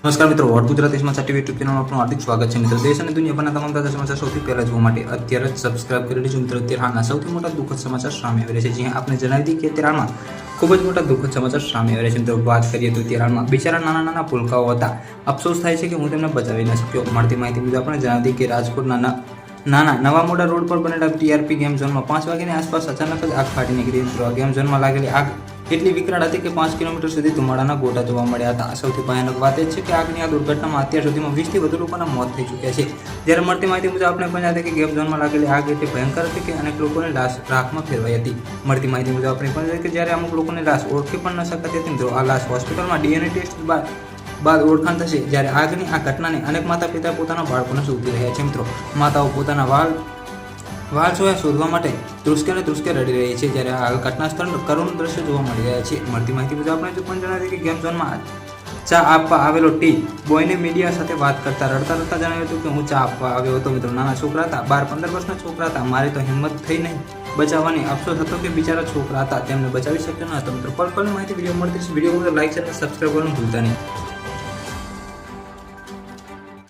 નમસ્કાર મિત્રો વોટ ગુજરાત સમાચાર ટીવી યુટ્યુબ ચેનલમાં આપનું હાર્દિક સ્વાગત છે. મિત્રો, દેશ અને દુનિયાભરના તમામ તાજા સમાચાર સૌથી પહેલા જોવા માટે અત્યારે જ સબસ્ક્રાઇબ કરી લેજો. મિત્રો, અત્યારે હાલના સૌથી મોટા દુઃખદ સમાચાર સામે આવી રહ્યા છે. જ્યાં આપણે જણાવી દઈએ કે અત્યારે ખૂબ જ મોટા દુઃખદ સમાચાર સામે આવી છે. મિત્રો, વાત કરીએ તો અત્યારે બિચારા નાના નાના પુલકાઓ હતા. અફસોસ થાય છે કે હું તેમને બચાવી ન શક્યો. મળતી માહિતી મુજબ આપણે જણાવી દઈએ કે રાજકોટ નાના નાના, નવા મોટા રોડ પર બનેલા ટીઆરપી ગેમ ઝોનમાં પાંચ વાગ્યાની આસપાસ અચાનક જ આગ ફાટી નીકળી. મિત્રો ગેમ ઝોનમાં લાગેલી આગ એટલી વિકરાળ હતી કે પાંચ કિલોમીટર સુધી ધુમાડાના ગોટા જોવા મળ્યા હતા. સૌથી ભયાનક વાત એ છે કે આગની આ દુર્ઘટનામાં અત્યાર સુધીમાં વીસથી વધુ લોકોના મોત થઈ ચૂક્યા છે. જ્યારે મળતી માહિતી મુજબ આપણે પણ હતી કે ગેમ ઝોનમાં લાગેલી આગ એટલી ભયંકર હતી કે અનેક લોકોને લાશ રાખમાં ફેરવાઈ હતી. મળતી માહિતી મુજબ આપણે પણ કે જ્યારે અમુક લોકોને લાશ ઓળખી પણ ન શકાતી હતી, મિત્રો, આ લાશ હોસ્પિટલમાં ડીએનએ ટેસ્ટ બાદ બાદ ઓળખાણ થશે. જ્યારે આગની આ ઘટનાને અનેક માતા પિતા પોતાના બાળકોને શોધી રહ્યા છે, મિત્રો. માતાઓ પોતાના વાળ વાળ જોયા શોધવા માટે ધ્રુસકે અને ધ્રુસકે રડી રહી છે. જ્યારે હાલ ઘટના સ્થળ કરુણ દ્રશ્ય જોવા મળી રહ્યા છે. મળતી માહિતી મુજબ આપણે જો પણ જણાવી કે ગેમ ઝોનમાં ચા આપવા આવેલો ટી બોયને મીડિયા સાથે વાત કરતા રડતા રડતા જણાવ્યું હતું કે હું ચા આપવા આવ્યો હતો. મિત્રો, નાના છોકરા હતા, બાર પંદર વર્ષના છોકરા હતા. મારી તો હિંમત થઈ નહીં. બચાવવાની અફસોસ હતો કે બિચારા છોકરા હતા. તેમને બચાવી શક્યો ન હતો. મિત્રો પલ પલની માહિતી વીડિયો મળતી છે વીડિયો લાઈક છે સબસ્ક્રાઈબ કરવાનું ભૂલતા નહીં.